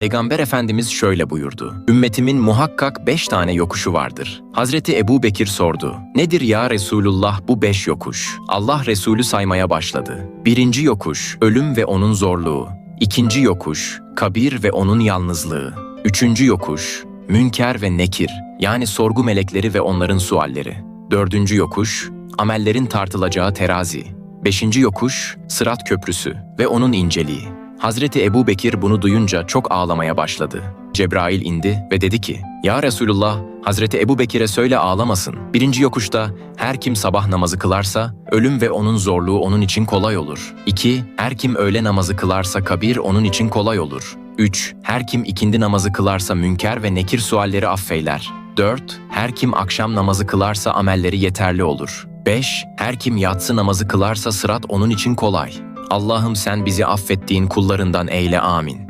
Peygamber Efendimiz şöyle buyurdu. Ümmetimin muhakkak beş tane yokuşu vardır. Hazreti Ebu Bekir sordu. Nedir ya Resulullah bu beş yokuş? Allah Resulü saymaya başladı. Birinci yokuş, ölüm ve onun zorluğu. İkinci yokuş, kabir ve onun yalnızlığı. Üçüncü yokuş, münker ve nekir, yani sorgu melekleri ve onların sualleri. Dördüncü yokuş, amellerin tartılacağı terazi. Beşinci yokuş, Sırat Köprüsü ve onun inceliği. Hazreti Ebu Bekir bunu duyunca çok ağlamaya başladı. Cebrail indi ve dedi ki, Ya Resulullah, Hazreti Ebu Bekir'e söyle ağlamasın. Birinci yokuşta, her kim sabah namazı kılarsa, ölüm ve onun zorluğu onun için kolay olur. 2. Her kim öğle namazı kılarsa kabir onun için kolay olur. 3. Her kim ikindi namazı kılarsa münker ve nekir sualleri affeyler. 4. Her kim akşam namazı kılarsa amelleri yeterli olur. 5. Her kim yatsı namazı kılarsa sırat onun için kolay. Allah'ım sen bizi affettiğin kullarından eyle amin.